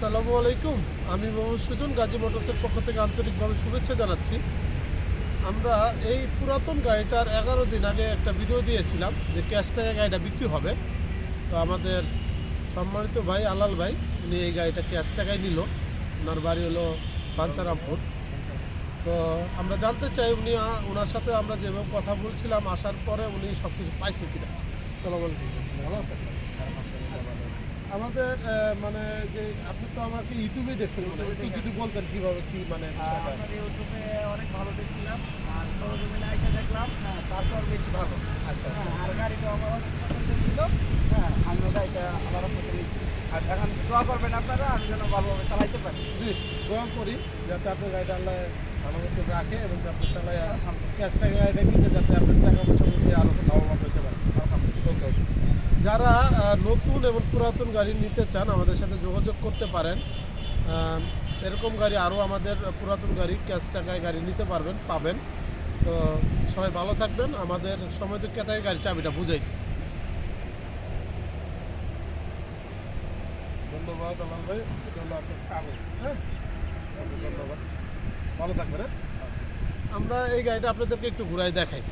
আসসালামু আলাইকুম। আমি মোহাম্মদ সুজন, গাজী মোটরসের পক্ষ থেকে আন্তরিকভাবে শুভেচ্ছা জানাচ্ছি। আমরা এই পুরাতন গাড়িটার এগারো দিন আগে একটা ভিডিও দিয়েছিলাম যে ক্যাশ টাকা গাড়িটা বিক্রি হবে। তো আমাদের সম্মানিত ভাই আলাল ভাই, উনি এই গাড়িটা ক্যাশ টাকায় নিল। ওনার বাড়ি হলো বাঞ্চারামপুর তো আমরা জানতে চাই উনি ওনার সাথে আমরা যেভাবে কথা বলছিলাম, আসার পরে উনি সব কিছু পাইছে কিনা। সালাম আলাইকুম। ভালো আছেন? আমাদের মানে যে আপনি তো আমাকে ইউটিউবে দেখছেন একটু যদি বলতেন কীভাবে কি মানে ইউটিউবে অনেক ভালো দেখছিলাম আর সরজমিনে এসে দেখলাম হ্যাঁ তারপর বেশি ভালো। আচ্ছা। হ্যাঁ আর গাড়িটা আমার ছিল হ্যাঁ আমি গাড়িটা আবার করতে নিয়েছি। আচ্ছা। এখন দোয়া করবেন আপনারা আমি যেন ভালোভাবে চালাইতে পারি। জি দোয়া করি যাতে আপনার গাড়িটা আল্লাহ ভালো মতো রাখে এবং যাতে চালাই ক্যাশ টাকা গাড়িটা কিনতে যাতে আপনার টাকা যারা নতুন এবং পুরাতন গাড়ি নিতে চান, আমাদের সাথে যোগাযোগ করতে পারেন। এরকম গাড়ি আরও আমাদের পুরাতন গাড়ি, ক্যাশ টাকায় গাড়ি নিতে পারবেন, পাবেন। তো সবাই ভালো থাকবেন। আমাদের সময় তো কেতায় গাড়ি চাবিটা, বুঝাই দিই। ধন্যবাদ আমার ভাই। কাগজ হ্যাঁ? ধন্যবাদ। ভালো থাকবেন হ্যাঁ? আমরা এই গাড়িটা আপনাদেরকে একটু ঘুরাই দেখাই।